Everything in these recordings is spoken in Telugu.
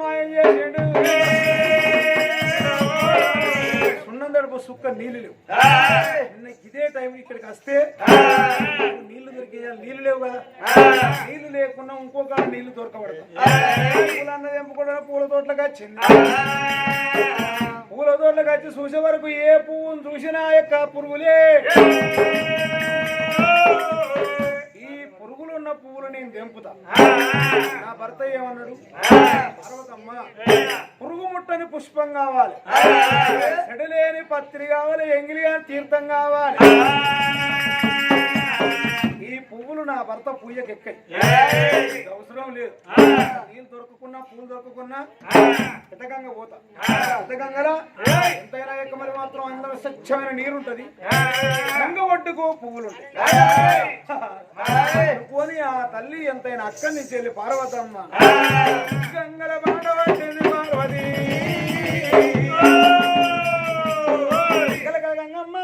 మాయం చేసిండు సున్నం సుక్క నీళ్ళు లేవు. నిన్న ఇదే టైం ఇక్కడికి వస్తే నీళ్ళు దొరికే నీళ్ళు లేవు కదా. నీళ్ళు లేకుండా ఇంకొక నీళ్ళు దొరకబడతాయి. పూలు అన్నది ఎంపుకోవడానికి పూల తోటలకు వచ్చింది పూల తోటలకు వచ్చి చూసే వరకు ఏ పువ్వును చూసినా యొక్క పురుగులే. పురుగులు ఉన్న పువ్వులు నేను తెంపుతా. నా భర్త ఏమన్నాడు? పర్వతమ్మ పురుగు ముట్టని పుష్పం కావాలి. చెడులేని పత్రి కావాలి ఎంగిలి తీర్థం కావాలి. నా భర్త పూజకి ఎక్కాయి అవసరం లేదు. నీళ్ళు దొరకకున్నా పూలు దొరకకున్నా పోతా. పెద్దగంగలా ఎంతైనా ఎక్క మరి మాత్రం అందరూ స్వచ్ఛమైన నీరు ఉంటది గంగ ఒడ్డుకు పువ్వులు ఉంటాయి అనుకొని ఆ తల్లి ఎంతైనా అక్కడి నుంచి వెళ్ళి పార్వతమ్మ. గంగల పార్వతి. గంగమ్మ.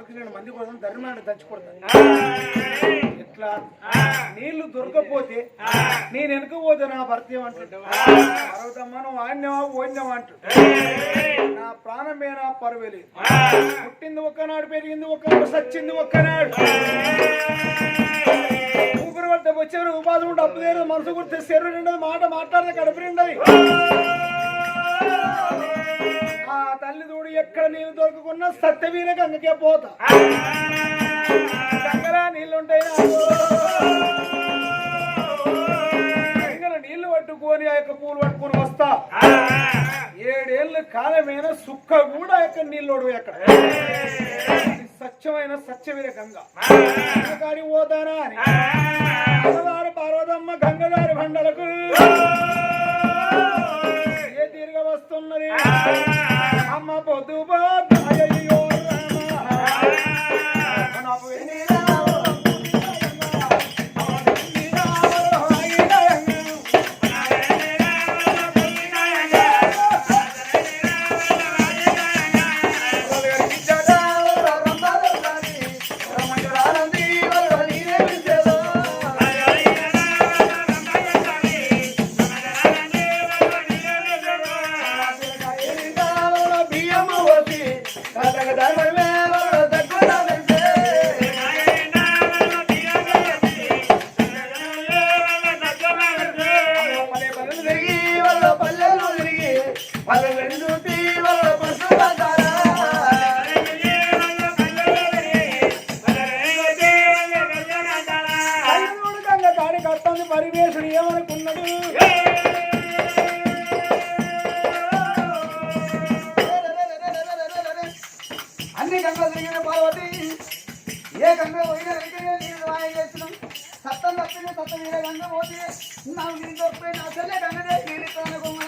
మరొక రెండు మంది కొడుతుంది ధర్మాన్ని దంచి కొడుతుంది ఎట్లా? నీళ్ళు దొరకపోతే నేను వెనుక పోతే నా భర్త ఆన్యమా ఓన్యమా అంటాడు. నా ప్రాణమే నా పర్వేలేదు పుట్టింది ఒక్కనాడు పెరిగింది ఒక్కనాడు సచ్చింది ఒక్కనాడు. ఊపిరి పడితే వచ్చేవారు ఉపాధి ఉంటే అప్పు తీరు మనసు గుర్తే శరీరం నిండదు మాట మాట్లాడితే కడుపు నిండదు. తల్లి తోడు ఎక్కడ నీళ్ళు దొరకకున్నా సత్యవీర గంగకే పోతా. గంగరా నీళ్ళుంటాయి నీళ్ళు పట్టుకొని ఆ యొక్క పూలు పట్టుకొని వస్తా. ఏడేళ్ళు కాలమైన సుక్క కూడా ఎక్కడ నీళ్ళోడు ఎక్కడ స్వచ్ఛమైన సత్యమైన గంగ. కాడి పోతానా అని. గంగదారి పార్వతమ్మ గంగదారి బండలకు. தங்க தாய் నీళ్ళు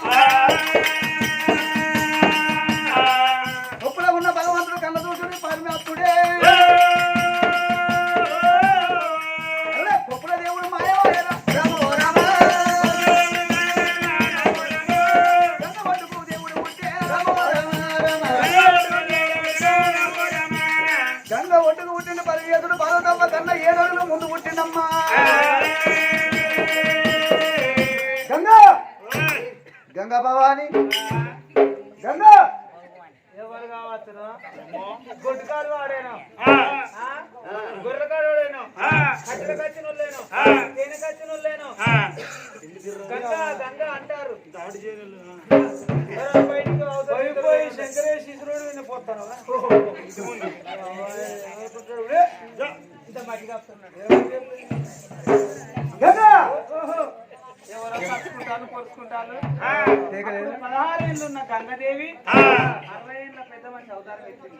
అంటారు. అవతల పోయి శంకరేష్ శిశురుడు విని పోతాను ఇంత మట్టిగా ఎవరో పొరుచుకుంటాను పదహారు ఏళ్ళు ఉన్న గంగదేవి అరవై ఏళ్ళ పెద్ద మనిషి అవతారం ఎత్తింది.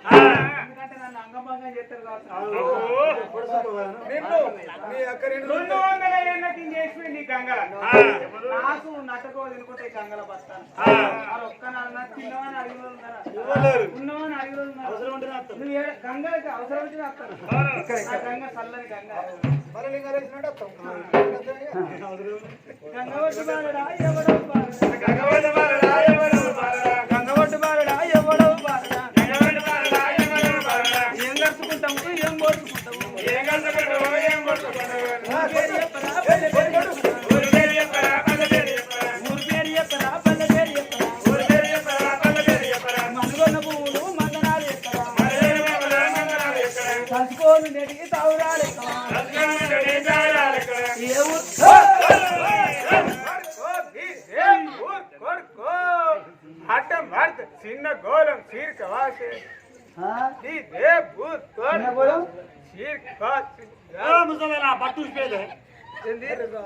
అంగభంగం చేస్తారు రెండు వందల ఏళ్ళ కింద గంగల? నాకు నటకో తినుకుంటే గంగల బస్తాను మరి ఒక్క నాన్న తిన్నవని అడిగిన వాళ్ళు ఉన్నారా? ఉన్నవని అడిగిన వాళ్ళు ఉన్నారా? నువ్వు ఏ- గంగలకి అవసరం వచ్చిన వస్తాను ఆ. గంగ చల్లని గంగ. బాలుడా బాలుడా? బాలుడా ఎవడో చదువుకోను నెడిగి తావురాలు ఏ ఊరు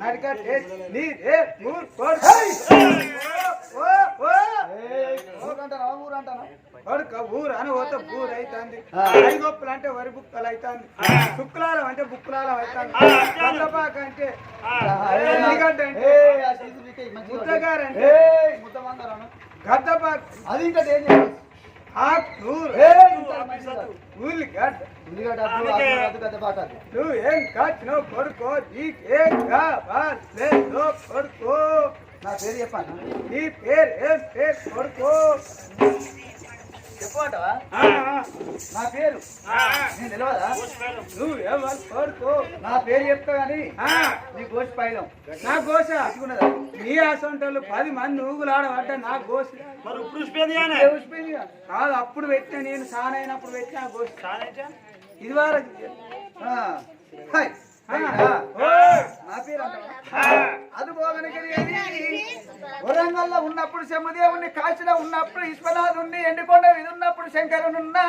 నడికట్ నీ ఏ మూర్ కోడ్ ఓ ఓ ఏయ్, ఊరంటారా, ఊరంటారా? కొడుక ఊరు అని పోతే ఊరు అవుతుంది ఆ. ఐగొప్పలు అంటే వరి బుక్కలు అవుతుంది శుక్లాలం అంటే బుక్కులాలం అవుతుంది చంద్రపాక అంటే మంచిగా ముద్దగారు అంటే. గద్దపాక అది ఇంకా నువ్వు ఏం కాచినావు కొడుకో నీకేం కావాలో కొడుకో. నా పేరు చెప్పాను? నీ పేరు ఏం పేరు కొడుకో. చెప్పమంటావా? నా పేరు? నేను తెలియదా నువ్వు ఏమని కొడుకో నా పేరు చెప్తా కానీ నీ గోసి పైలం. నా గోష నీ అసంటోళ్ళు పది మంది ఊగులాడబట్ట నా గోష ఊసిపోయింది ఇక. కాదు అప్పుడు పెట్టిన నేను సానైనప్పుడు పెట్టిన గోష ఇది వరకు అది వరంగల్లో ఉన్నప్పుడు శమదేవుని కాశీలో ఉన్నప్పుడు విశ్వనాథుణ్ణి ఎండుకొండ ఇది ఉన్నప్పుడు శంకరునున్నా.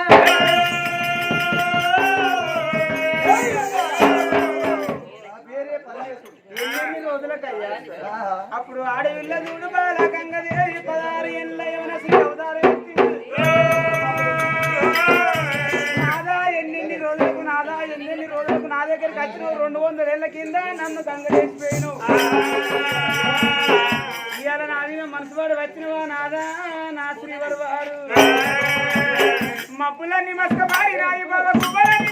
రోజులకయ్యా. ఆహా. అప్పుడు ఆడవిల్ల చూడు బాల గంగదేవి పదహారు ఏళ్ళ యవన శ్రీ అవతారం ఎత్తింది. దగ్గరికి వచ్చిన రెండు వందల ఏళ్ళ కింద నన్ను దంగలేసిపోయాను ఇవాళ నా మీద మనసువాడు వచ్చినవా నాదా? నా శ్రీవారు వారు. మబ్బులన్నీ మస్క మారి రాయి బాబా కుబ్బలన్నీ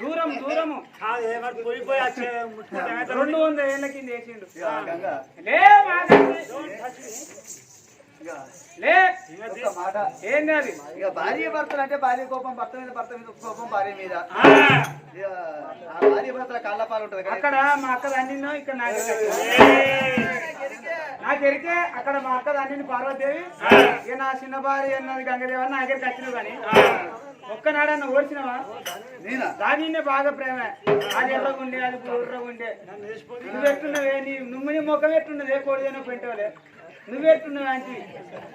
దూరం దూరము? రెండు వందల ఏళ్ళ కింద వేసిండు. ఏంది అది? ఇక భార్య భర్తలు అంటే భార్య కోపం భర్త మీద భర్త మీద కోపం భార్య మీద. ఆ, ఇక ఆ భార్య భర్తల కాళ్ళ పాలు ఉంటది అక్కడ మా అక్క అన్నిన్నో ఇక్కడ నాకు నాకు ఎరికే అక్కడ మా అక్క అన్నిని పార్వతీదేవి. ఇక నా చిన్న భార్య అన్నది గంగదేవి అని నా దగ్గరికి వచ్చినావు కానీ. ఒక్కనాడన్న ఓడిచినవా నేనా? దానినే బాగా ప్రేమ. అది ఎర్రగుండే అది ఎర్రగుండే. నువ్వెట్టున్నవే నీ నువ్వు నీ ముఖం ఎట్టున్నదే? కోడిదైనా పెట్టవలే. నువ్వెట్టున్నావు అంటే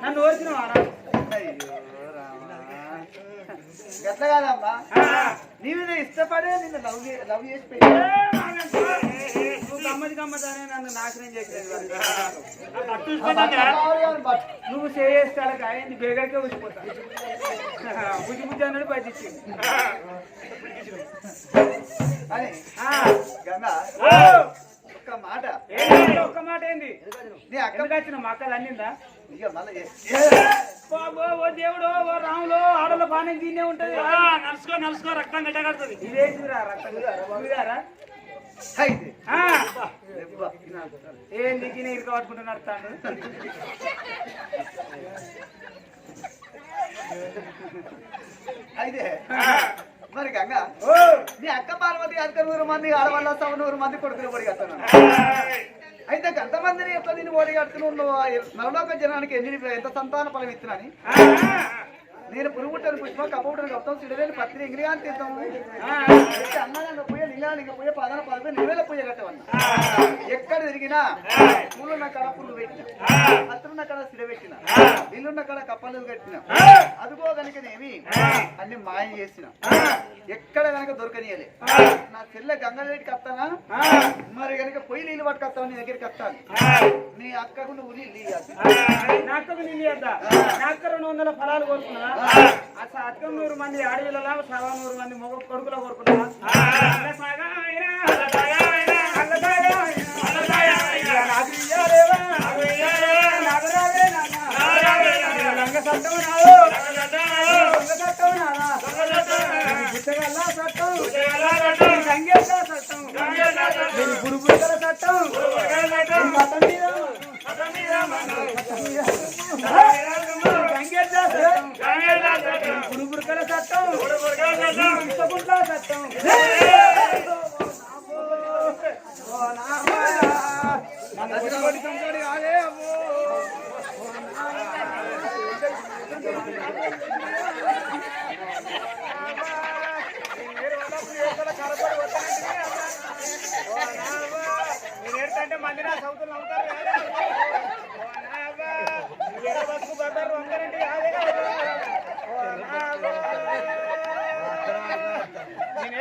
నన్ను ఓడిచినవా. గట్ల కాదమ్మా. నీ మీద ఇష్టపడే నిన్ను లవ్ లవ్ చేసి పెట్టి నువ్వు నన్ను నాశనం చేసేది చేస్తాడు కాయండి బేగడికే ఊసిపోతా బుజ్జి బుజ్జి అన్నాడు పట్టించి అని గంగా ఒక్క మాట. ఒక్క మాట ఏంది? నీ అక్క ఎందుకు వచ్చిన మా అక్కలు అన్నిందా? ఓ దేవుడు ఓ రాములు ఆడల పానం దీన్నే ఉంటది. నలుసుకో నలుసుకో రక్తం గడ్డగడుతుంది ఇదేంటిరా రక్తం ఏంది గిన్నె ఇరుక పట్టుకుంటూ నడుస్తాడు? అయితే మరి గంగా నీ అక్క పార్వతి అక్క నూరు మంది ఆడవాళ్ళ సవ నూరు మంది కొడుకులు కడుతున్నాను అయితే ఎంతమందిని ఎట్లా నేను ఓడి కడుతున్నావు నువ్వు ఆ నవలోక జనానికి ఎన్ని ఎంత సంతాన ఫలం ఇస్తున్నాని? నేను పురుగుట్టని పుష్ప కప్పవుటని కప్తాం సిడలేని పత్రి ఇంగ్రియాన్ని తీస్తాము అన్నగా పోయే లింగానికి పోయే పదన పదవి నివేల పోయే కట్టవన్న ఎక్కడ తిరిగినా పూలున్న కడ పుల్లు పెట్టిన. పత్రున్న కడ సిడ పెట్టిన. ఇల్లున్న కడ కప్పలు కట్టిన. అదుగో కనుకనేమి అన్ని మాయం చేసిన. ఎక్కడ కనుక దొరకనియలే. నా చెల్లె గంగలేటికి వస్తానా మరి కనుక పొయ్యి నీళ్ళు పట్టుకొస్తావు నీ దగ్గరికి వస్తాను? నీ అక్కకు నువ్వు నీళ్ళు ఇయ్యాలి. నాకు నిన్ను చేద్దా నాకు రెండు వందల ఫలాలు కోరుకున్నా అసలు అత్తం నూరు మంది ఆడవిళ్ళలా సవా నూరు మంది మొగ కొడుకులో కోరుకున్నా అల్ల సాగాయన, అల్ల సాగాయన, చట్టం చట్టం ఏంటంటే మంది నా సౌతులు నవ్వుతారు కాదే. ఓ నావా, ఎర్ర బతుకు బంగారు వంకరంటే కాదే. ఓ నావా. నేను ఏంటంటే నీకు నవ్వుతున్నా ఓ నావో నువ్వు సారే సగన వేసుకొని తినవంటివే ఓ నావో ఎర్ర బతుకు బంగారు వంకరంటే ఓ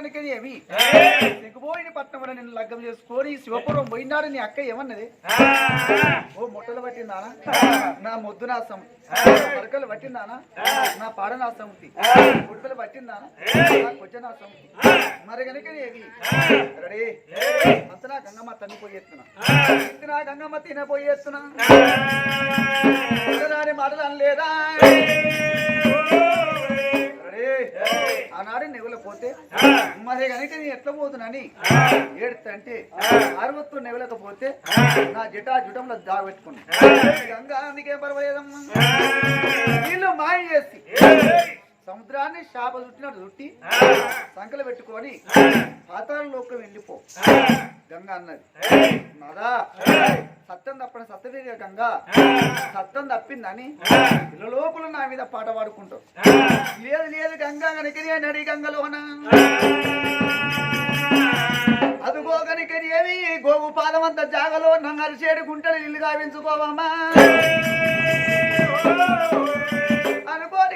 ఏమి దిగుబోయిన పట్నం నిన్ను లగ్గం చేసుకొని శివపురం పోయినాడు నీ అక్క ఏమన్నది? ఓ ముట్టలు పట్టిందానా? నా ముద్దు నా సం పరకలు పట్టిందానా? నా పాడ నా సంతి గుడ్డలు పట్టిందానా? నా కొజ్జ నా సంతి మరి ఏమి రెడీ? అంత నా గంగమ్మ తన్ని పోయేస్తున్నా గంగమ్మ తినపోయేస్తున్నా మాటలు అనలేదా? రెడీ ఆనాడు నెగుల పోతే మరి కనుక నేను ఎట్లా పోతున్నాని ఏడుతంటే అరవత్తు నెగలకపోతే నా జటా జుటంలో దాగబెట్టుకున్నా గంగా అందుకే పర్వాలేదమ్మా? వీళ్ళు మాయ చేసి. సముద్రాన్ని శాప చుట్టినట్టు చుట్టి సంకలు పెట్టుకొని పాతాళలోకి వెళ్ళిపో. గంగ అన్నది. నాదా. సత్యం తప్పని సత్యదేవి గంగ. సత్యం తప్పిందని ఇళ్ళ లోపల నా మీద పాట పాడుకుంటావు. లేదు లేదు గంగ కనుకనే నడి గంగలోన. అదుగో కనుకనేవి గోగు పాదమంత జాగలో నన్ను అరిచేడు గుంటలు ఇల్లు గావించుకోవమ్మా.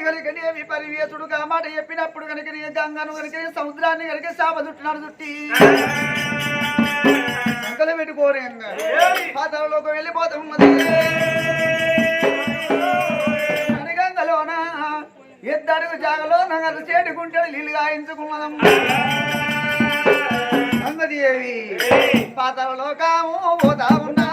పరివేతుడు మాట చెప్పినప్పుడు కనుక నీ గంగను కనుక సముద్రాన్ని కనుక శాప చుట్టినాడు చుట్టి సంకల పెట్టుకోరు పాతలోకి వెళ్ళిపోతాం గంగలోన ఇద్దరు జాగలో నగరు చేటుకుంటాడు నీళ్ళు గాయించుకున్నదమ్మ గంగదేవి పాతలో కాము పోతా ఉన్నారా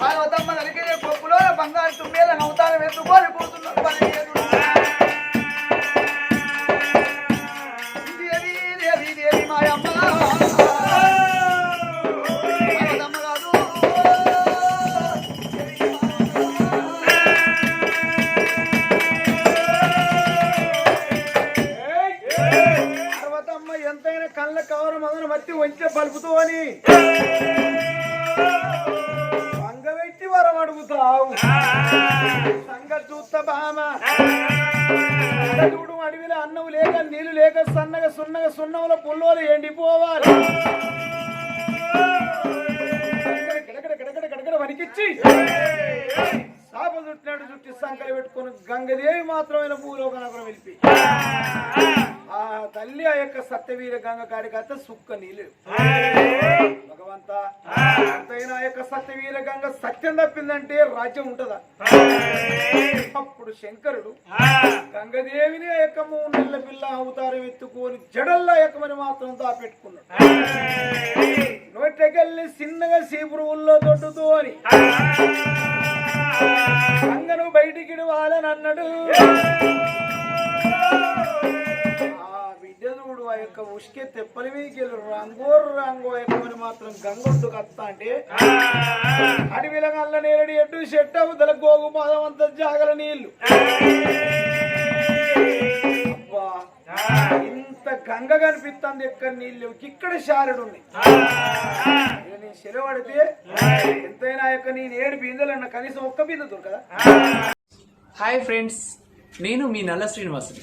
పార్వతమ్మ కనుకనే పప్పులో బంగారు తుమ్మేల అవతారం ఎత్తుకొని పోతున్నాడు పరివేతుడు సున్నంలో పుల్లోలు ఎండిపోవాలి. గడగడ గడగడ గడగడ వణికిచ్చి శాప చుట్టినాడు చుట్టి సంకలు పెట్టుకుని గంగదేవి మాత్రమైన భూలోకనగరం వెళ్ళి ఆ తల్లి ఆ యొక్క సత్యవీర గంగ కాడికత్త సుక్క నీళ్ళు భగవంత ఎంతైనా ఆ యొక్క సత్యవీర గంగ సత్యం తప్పిందంటే రాజ్యం ఉంటదా? అప్పుడు శంకరుడు గంగదేవిని ఆ యొక్క మూడు నెలల పిల్ల అవతారం ఎత్తుకొని జడల్లా ఎక్కమని మాత్రం దాపెట్టుకున్నాడు. నోటకెళ్ళి చిన్నగా సీపురువుల్లో దొడ్డుతూ అని. గంగను బయటికి వాలని అన్నాడు. విద్యదుడు ఆ యొక్క ఉష్కే తెప్పల మీదకి రంగోరు రంగో రంగో ఎక్కువని మాత్రం గంగొడ్డు కత్తా అంటే అడవిల గల్ల నేరడి ఎటు చెట్టు అవతల గోగు పాదం అంత జాగల నీళ్ళు ఇంత గంగ కనిపిస్తుంది ఎక్కడ నీళ్ళు? ఇక్కడ శారడు ఉంది. నేను సెలవడితే ఎంతైనా యొక్క నేను ఏడు బిందెలన్న కనీసం ఒక్క బిందె దొరకదా? హాయ్ ఫ్రెండ్స్ నేను మీ నల్ల శ్రీనివాసుని.